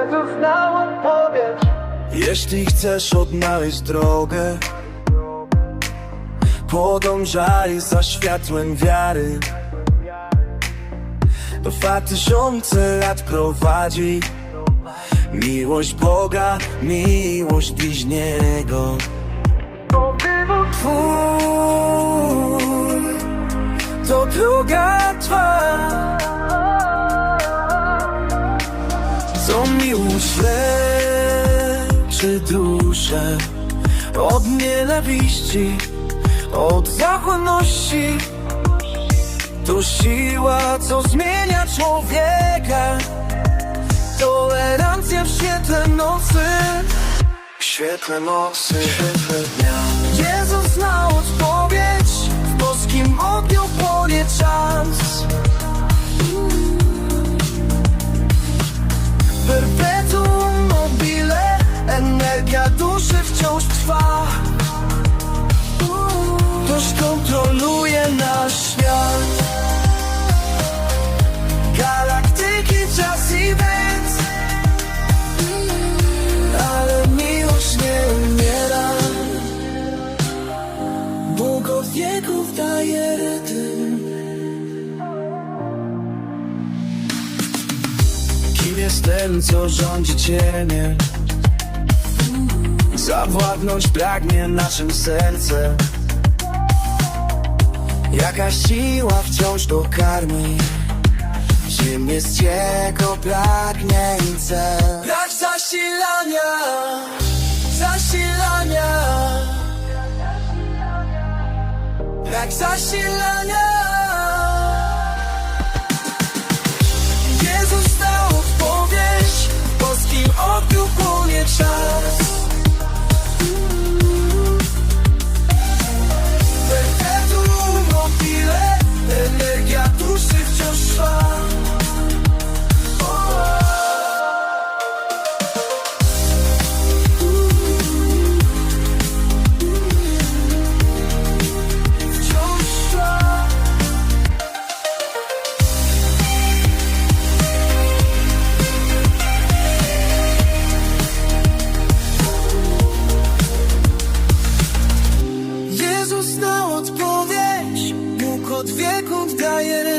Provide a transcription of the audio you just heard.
Jezus dał odpowiedź Jeśli chcesz odnaleźć drogę Podążaj za światłem wiary. Dwa tysiące lat prowadzi Miłość Boga, miłość bliźniego. Miłość leczy duszę Od nienawiści, od zachłanności. To siła, co zmienia człowieka. Tolerancja w świetle nocy. Świetle nocy, świetle dnia jest ten, co rządzi cieniem? Zawładnąć pragnie naszym sercem. Jakaś siła wciąż to karmi. Ziemię z i cel. Brak zasilania Zasilania. Brak zasilania od wieków daje